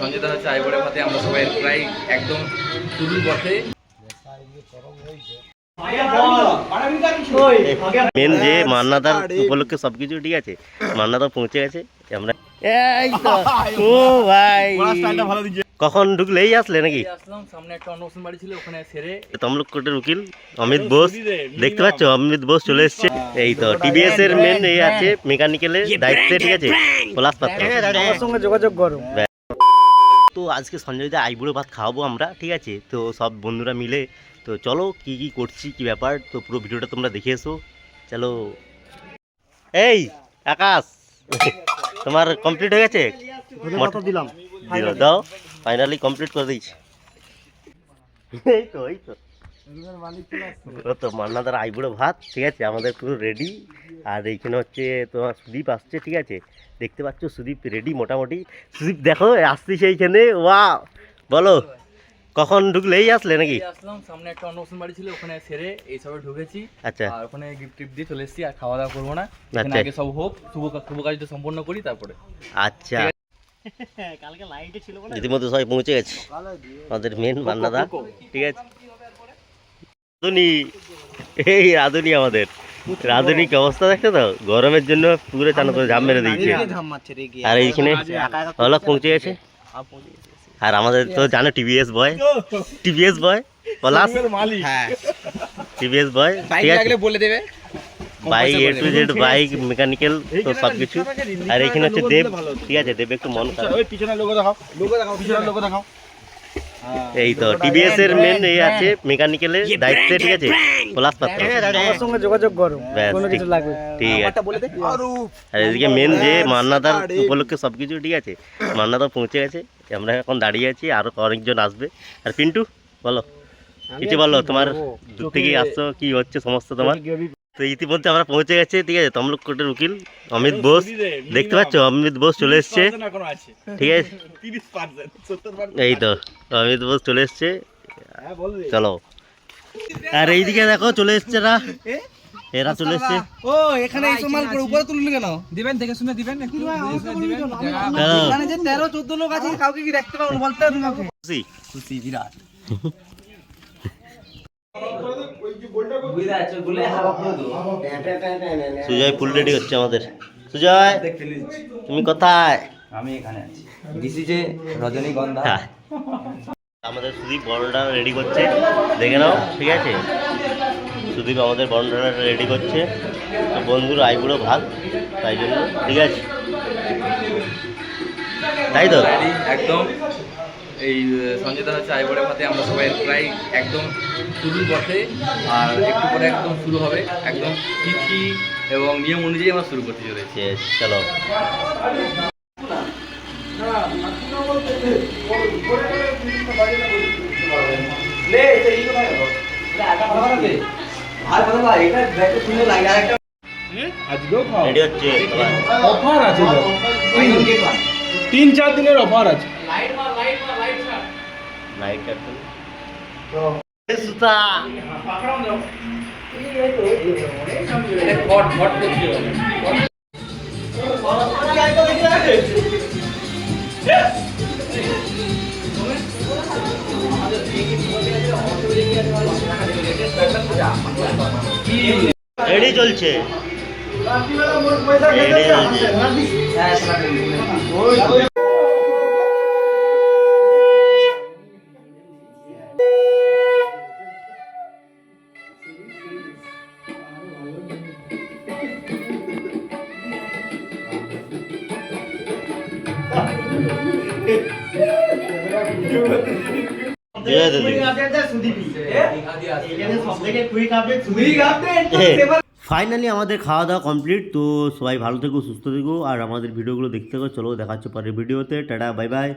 সঞ্জয়দা হচ্ছে আইবরে ভাতে আমরা সবাই প্রায় একদম শুরুর পথে। মেন যে মান্নাদার উপলক্ষে সবকিছু ঠিক আছে? মান্নাদা পৌঁছে গেছে আমরা এই তো। ও ভাই। কখন ঢুকলে এই আসলে নাকি? আসলাম সামনে একটা অন্নপ্রাশন বাড়ি ছিল ওখানে সেরে তমলুক কোর্টের উকিল অমিত বোস। দেখতে পাচ্ছ অমিত বোস চলে এসছে। এই তো টিবিএস এর মেন এই আছে মেকানিক্যালের দায়িত্বে ঠিক আছে? পলাশ পাত্র আমার সঙ্গে যোগাযোগ করো। তো আজকে সঞ্জয়দা আইবুড়ো ভাত খাওয়াবো আমরা ঠিক আছে? তো সব বন্ধুরা মিলে তো চলো কি কি করছি কি ব্যাপার? তো পুরো ভিডিওটা তোমরা দেখে এসো। চলো। এই আকাশ তোমার কমপ্লিট হয়ে গেছে? দিলাম। দিল দাও ফাইনালি কমপ্লিট করে দিয়েছি। এই তো এই তো। তো মান্নাদার আইবুড়ো ভাত ঠিক আছে? আমাদের পুরো রেডি আর এইখানে হচ্ছে তোমার সুদীপ আসছে ঠিক আছে? দেখতে পাচ্ছ সুদীপ রেডি মোটামুটি। সুদীপ দেখো আসছিস এইখানে? ওয়া বলো কখন ঢুকলেই আসলে নাকি? আসলাম সামনে একটা অন্নপ্রাশন বাড়ি ছিল ওখানে সেরে এই সবে ঢুকেছি। আচ্ছা। আর ওখানে গিফট টিপ দিয়ে চলে এসেছি আর খাওয়া দাওয়া করব না। আচ্ছা। এখানে আগে সব হোক শুভ শুভ কাজটা সম্পন্ন করি তারপরে। আচ্ছা। কালকে লাইটে ছিল ইতিমধ্যে সবাই পৌঁছে গেছে। আমাদের মেন মান্নাদা ঠিক আছে? রাধুনি। এই রাধুনি আমাদের। রাধুনি কি অবস্থা দেখছ তো? গরমের জন্য পুরো চান করে জাম মেরে দিয়েছে। আর এইখানে অলক পৌঁছে গেছে। আর আমাদের তো জানো টিভিএস বয় টিভিএস বয় পলাশ হ্যাঁ। টিভিএস বয় ঠিক আছে? বলে দেবে। Bike A to Z bike mechanical তো সব কিছু। আর এখানে হচ্ছে দেব। ঠিক আছে দেব একটু মন খারাপ। ওই পিছনে লোগো দেখাও। লোগো দেখাও পিছনে লোগো দেখাও। এই তো টিভিএস এর মেন এই আছে মেকানিক্যালের দায়িত্বে ঠিক আছে? পলাশ পাত্র আমার সঙ্গে যোগাযোগ করো। ব্যাস, কোনো ঠিক। কিছু লাগবে ঠিক আছে। আর এদিকে মেন যে মান্নাদার উপলক্ষে সব কিছু ঠিক আছে? মান্নাদা পৌঁছে গেছে। আমরা এখন দাঁড়িয়ে আছি আরও অনেকজন আসবে। আর পিন্টু বলো। কিছু বলো তোমার দূর থেকে আসছো কি হচ্ছে সমস্ত তোমার? তো ইতিমধ্যে আমরা পৌঁছে গেছি ঠিক আছে? তমলুক কোর্টের উকিল অমিত বোস দেখতে পাচ্ছ? অমিত বোস চলে এসছে। ঠিক আছে? এই তো অমিত বোস চলে এসছে। চলো। আর এইদিকে দেখো চলে এসছে এরা। এরা চলে এসছে। ও এখানে এই মাল করে উপরে তুলুন কেন? দিবেন দেখে শুনে দিবেন একটু এখানে যে তেরো চোদ্দ লোক আছে কাউকে কি দেখতে পাবো? বলতে খুশি? খুশি বিরাট। সুজয় ফুল রেডি হচ্ছে আমাদের। সুজয় তুমি কোথায়? আমি এখানে আছি। ইজ রজনীগন্ধা। হ্যাঁ। আমাদের সুদীপ বড়টা রেডি করছে। দেখে নাও ঠিক আছে? সুদীপ আমাদের বড়টা রেডি করছে। তো বন্ধুর আইবুড়ো ভাত তাই জন্য ঠিক আছে? তাই তো? একদম। এই সঞ্জয়দা হচ্ছে আইবরে ভাতে আমরা সবাই প্রায় একদম শুরুর পথে আর একটু পরে একদম শুরু হবে। একদম তিথি এবং নিয়ম অনুযায়ী আমরা শুরু করতে চলেছি। চলো। তিন চার দিনের অফার আছে। হট হট রেডি চলছে। রেডি চলছে। ফাইনালি আমাদের খাওয়া দাওয়া কমপ্লিট তো সবাই ভালো থেকো, সুস্থ থেকো, আর আমাদের ভিডিওগুলো দেখতে থাকো। চলো দেখা পরের ভিডিওতে টাটা বাই বাই